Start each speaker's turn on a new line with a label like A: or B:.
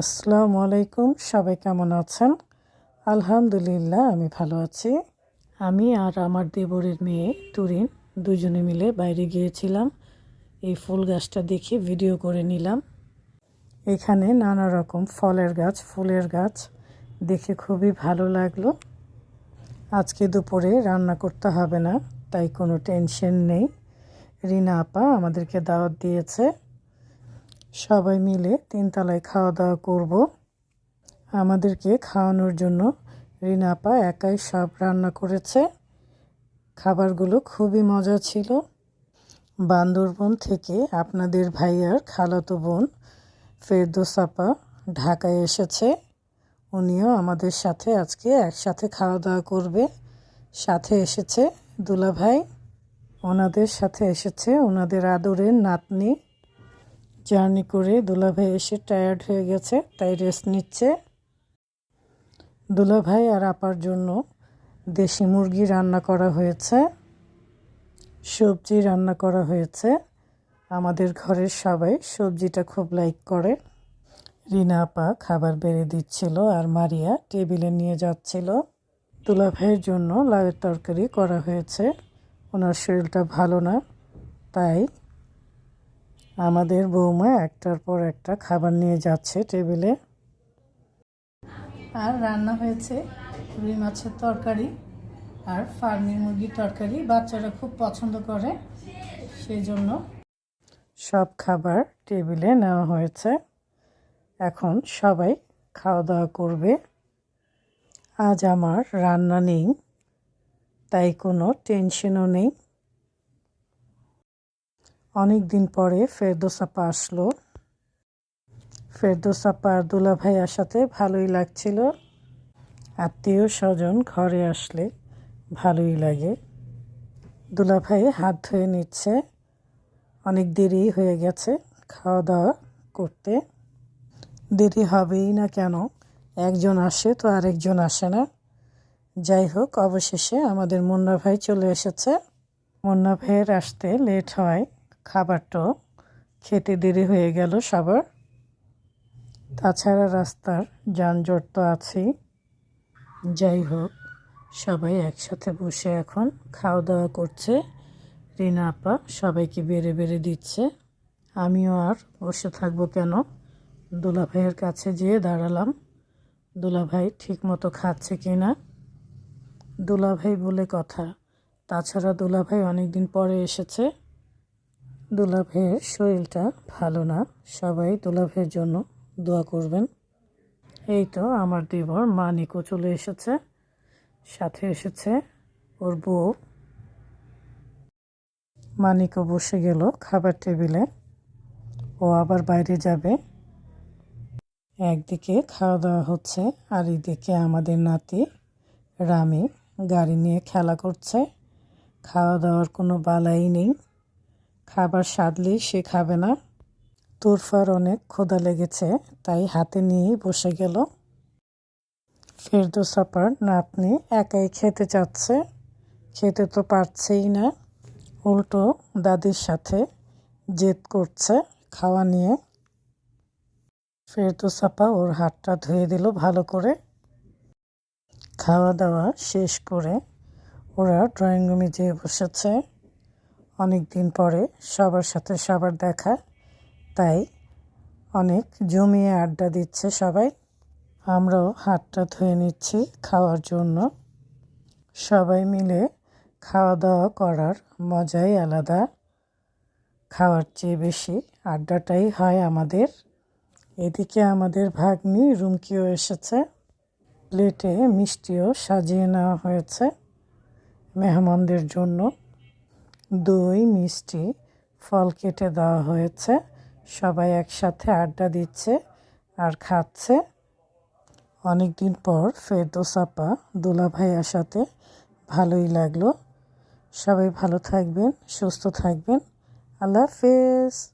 A: আসসালামু আলাইকুম, সবাই কেমন আছেন? আলহামদুলিল্লাহ, আমি ভালো আছি। আমি আর আমার দেবরের মেয়ে তুরিন দুজনে মিলে বাইরে গিয়েছিলাম। এই ফুল গাছটা দেখে ভিডিও করে নিলাম। এখানে নানা রকম ফলের গাছ, ফুলের গাছ দেখে খুবই ভালো লাগল। আজকে দুপুরে রান্না করতে হবে না, তাই কোনো টেনশন নেই। রিনা আপা আমাদেরকে দাওয়াত দিয়েছে। সবাই মিলে তিনতলায় খাওয়া দাওয়া করব। আমাদেরকে খাওয়ানোর জন্য রিনা আপা একাই সব রান্না করেছে। খাবারগুলো খুবই মজা ছিল। বান্দরবন থেকে আপনাদের ভাইয়ার খালাতো বোন ফেরদোসাপা ঢাকায় এসেছে। উনিও আমাদের সাথে আজকে একসাথে খাওয়া দাওয়া করবে। সাথে এসেছে দুলাভাই। ওনাদের সাথে এসেছে ওনাদের আদরের নাতনি। জার্নি করে দুলাভাই এসে টায়ার্ড হয়ে গেছে, তাই রেস্ট নিচ্ছে। দুলাভাই আর আপার জন্য দেশি মুরগি রান্না করা হয়েছে, সবজি রান্না করা হয়েছে। আমাদের ঘরের সবাই সবজিটা খুব লাইক করে। রিনা আপা খাবার বেড়ে দিচ্ছিল আর মারিয়া টেবিলে নিয়ে যাচ্ছিল। দুলাভাইয়ের জন্য লাউয়ের তরকারি করা হয়েছে। ওনার শরীরটা ভালো না, তাই আমাদের বৌমা একটার পর একটা খাবার নিয়ে যাচ্ছে টেবিলে। আর রান্না হয়েছে রুই মাছের তরকারি আর ফার্মি মুরগির তরকারি। বাচ্চারা খুব পছন্দ করে, সেই জন্য সব খাবার টেবিলে নেওয়া হয়েছে। এখন সবাই খাওয়া দাওয়া করবে। আজ আমার রান্না নেই, তাই কোনো টেনশনও নেই। অনেক দিন পরে ফেরদোসাপা আসলো। ফেরদোসাপা আর দুলা ভাইয়ার সাথে ভালোই লাগছিল। আত্মীয় স্বজন ঘরে আসলে ভালোই লাগে। দুলা ভাই হাত ধুয়ে নিচ্ছে। অনেক দেরি হয়ে গেছে খাওয়া দাওয়া করতে। দেরি হবেই না কেন? একজন আসে তো আরেকজন আসে না। যাই হোক, অবশেষে আমাদের মুন্না ভাই চলে এসেছে। মুন্না ভাইয়ের আসতে লেট হয়। খাবারটাও খেতে দেরি হয়ে গেল সবার। তাছাড়া রাস্তার যানজট তো আছেই। যাই হোক, সবাই একসাথে বসে এখন খাওয়া দাওয়া করছে। রিনা আপা সবাইকে বেড়ে বেড়ে দিচ্ছে। আমিও আর বসে থাকব কেন? দুলাভাইয়ের কাছে যেয়ে দাঁড়ালাম। দুলাভাই ঠিক মতো খাচ্ছে কি না দুলাভাই বলে কথা। তাছাড়া দুলাভাই অনেক দিন পরে এসেছে। দুলাভের শরীরটা ভালো না। সবাই দুলাভের জন্য দোয়া করবেন। এই তো আমার দেবর মানিকও চলে এসেছে, সাথে এসেছে ওর বউ। মানিকও বসে গেল খাবার টেবিলে। ও আবার বাইরে যাবে। একদিকে খাওয়া দাওয়া হচ্ছে, আর এদিকে আমাদের নাতি রামি গাড়ি নিয়ে খেলা করছে। খাওয়া দাওয়ার কোনো বালাই নেই। খাবার সাদলেই সে খাবে না। তোরফার অনেক ক্ষুধা লেগেছে, তাই হাতে নিয়েই বসে গেল। ফেরদোসাপার নাতনি একাই খেতে চাচ্ছে, খেতে তো পারছেই না। উল্টো দাদির সাথে জেদ করছে খাওয়া নিয়ে। ফেরদোসাপা ওর হাতটা ধুয়ে দিল ভালো করে। খাওয়া দাওয়া শেষ করে ওরা ড্রয়িং রুমে যেয়ে বসেছে। অনেক দিন পরে সবার সাথে সবার দেখা, তাই অনেক জমিয়ে আড্ডা দিচ্ছে সবাই। আমরাও হাতটা ধুয়ে নিচ্ছি খাওয়ার জন্য। সবাই মিলে খাওয়া দাওয়া করার মজাই আলাদা। খাওয়ার চেয়ে বেশি আড্ডাটাই হয় আমাদের। এদিকে আমাদের ভাগ্নি রুমকিও এসেছে। প্লেটে মিষ্টিও সাজিয়ে নেওয়া হয়েছে মেহমানদের জন্য। দই মিষ্টি ফল কেটে দেওয়া হয়েছে। সবাই একসাথে আড্ডা দিচ্ছে আর খাচ্ছে। অনেক দিন পর ফেরদোসাপা দোলা ভাইয়ার সাথে ভালোই লাগল। সবাই ভালো থাকবেন, সুস্থ থাকবেন। আল্লাহ হাফেজ।